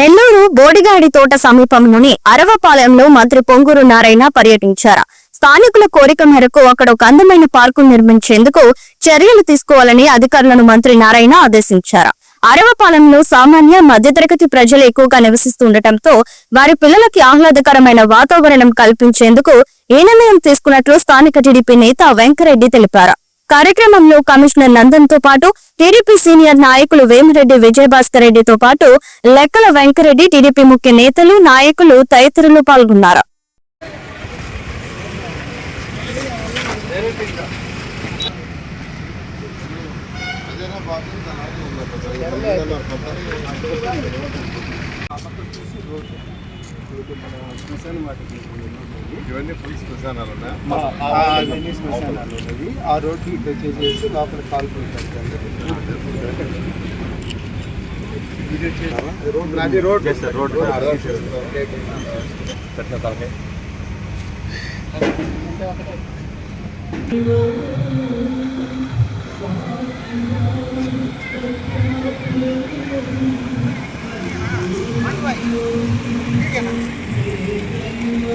నెల్లూరు బోడిగాడి తోట సమీపంలోని అరవపాలెంలో మంత్రి పొంగూరు నారాయణ పర్యటించారు. స్థానికుల కోరిక మేరకు అక్కడ ఒక అందమైన పార్కు నిర్మించేందుకు చర్యలు తీసుకోవాలని అధికారులను మంత్రి నారాయణ ఆదేశించారు. అరవపాలెంలో సామాన్య మధ్యతరగతి ప్రజలు ఎక్కువగా నివసిస్తుండటంతో వారి పిల్లలకి ఆహ్లాదకరమైన వాతావరణం కల్పించేందుకు ఈ నిర్ణయం తీసుకున్నట్లు స్థానిక టీడీపీ నేత వెంకరెడ్డి తెలిపారు. కార్యక్రమంలో కమిషనర్ నందన్తో పాటు టీడీపీ సీనియర్ నాయకులు వేమిరెడ్డి విజయభాస్కర్ రెడ్డితో పాటు లెక్కల వెంకరెడ్డి టీడీపీ ముఖ్య నేతలు నాయకులు తదితరులు పాల్గొన్నారు. ఇవన్నీ ఫుల్ శ్మశానాలు ఉన్నాయా? అవన్నీ శ్మశానాలు ఉన్నది ఆ రోడ్డు ఇటు వచ్చేసేసి లోపల కాల్పులు ఇది వచ్చేసి రోడ్ అది రోడ్ రోడ్ మెయిన్ రోడ్ ఈ రోడ్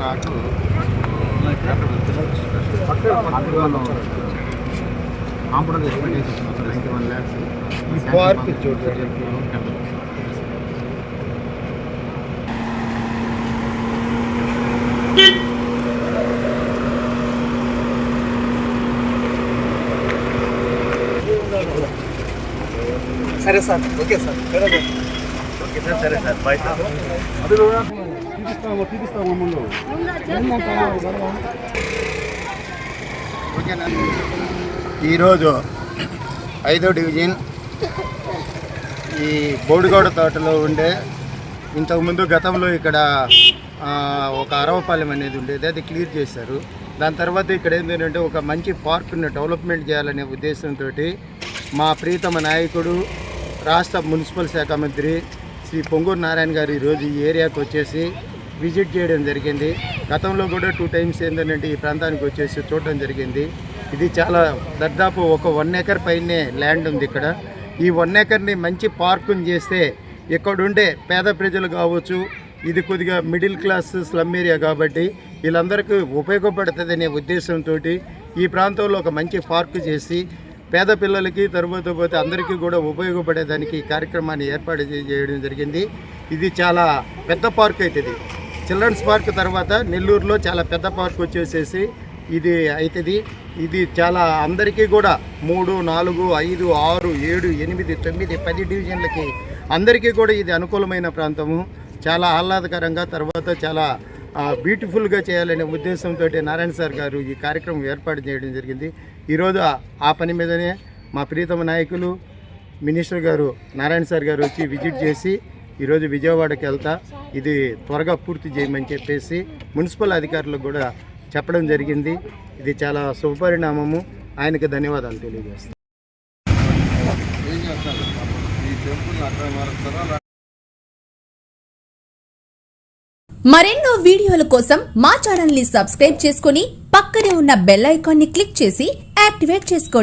నాకు పార్క్ చూడండి సరే సార్ ఓకే సార్ సరే సార్ ఓకే సార్ సరే సార్ బాయ్ సార్ అది తీపిస్తాము తీపిస్తాము ముందు ఈరోజు ఐదో డివిజన్ ఈ బోడిగౌడ తోటలో ఉండే ఇంతకుముందు గతంలో ఇక్కడ ఆ, ఒక అరవపాలెం అనేది ఉండేది అది క్లియర్ చేశారు. దాని తర్వాత ఇక్కడ ఏంటంటే ఒక మంచి పార్కుని డెవలప్మెంట్ చేయాలనే ఉద్దేశంతో మా ప్రీతమ నాయకుడు రాష్ట్ర మున్సిపల్ శాఖ మంత్రి శ్రీ పొంగూరు నారాయణ గారు ఈరోజు ఈ ఏరియాకి వచ్చేసి విజిట్ చేయడం జరిగింది. గతంలో కూడా టూ టైమ్స్ ఏంటంటే ఈ ప్రాంతానికి వచ్చేసి చూడడం జరిగింది. ఇది చాలా దాదాపు ఒక వన్ ఎకర్ పైనే ల్యాండ్ ఉంది ఇక్కడ. ఈ వన్ ఎకర్ని మంచి పార్కుని చేస్తే ఇక్కడుండే పేద ప్రజలు కావచ్చు ఇది కొద్దిగా మిడిల్ క్లాస్ స్లమ్ ఏరియా కాబట్టి వీళ్ళందరికీ ఉపయోగపడుతుందనే ఉద్దేశంతో ఈ ప్రాంతంలో ఒక మంచి పార్కు చేసి పేద పిల్లలకి తర్వాత పోతే అందరికీ కూడా ఉపయోగపడేదానికి ఈ కార్యక్రమాన్ని ఏర్పాటు చేయడం జరిగింది. ఇది చాలా పెద్ద పార్క్ అవుతుంది చిల్డ్రన్స్ పార్క్ తర్వాత నెల్లూరులో చాలా పెద్ద పార్క్ వచ్చేసేసి ఇది అవుతుంది ఇది చాలా అందరికీ కూడా మూడు నాలుగు ఐదు ఆరు ఏడు ఎనిమిది తొమ్మిది పది డివిజన్లకి అందరికీ కూడా ఇది అనుకూలమైన ప్రాంతము. చాలా ఆహ్లాదకరంగా తర్వాత చాలా బ్యూటిఫుల్గా చేయాలనే ఉద్దేశంతో నారాయణ సార్ గారు ఈ కార్యక్రమం ఏర్పాటు చేయడం జరిగింది. ఈరోజు ఆ పని మీదనే మా ప్రీతమ నాయకులు మినిస్టర్ గారు నారాయణ సార్ గారు వచ్చి విజిట్ చేసి ఈరోజు విజయవాడకి వెళ్తా. ఇది త్వరగా పూర్తి చేయమని చెప్పేసి మున్సిపల్ అధికారులకు కూడా చెప్పడం జరిగింది. ఇది చాలా శుభపరిణామము. ఆయనకి ధన్యవాదాలు తెలియజేస్తాను మరెన్నో వీడియోల కోసం మా ఛానల్ని సబ్స్క్రైబ్ చేసుకుని పక్కనే ఉన్న బెల్ ఐకాన్ని క్లిక్ చేసి యాక్టివేట్ చేసుకోండి.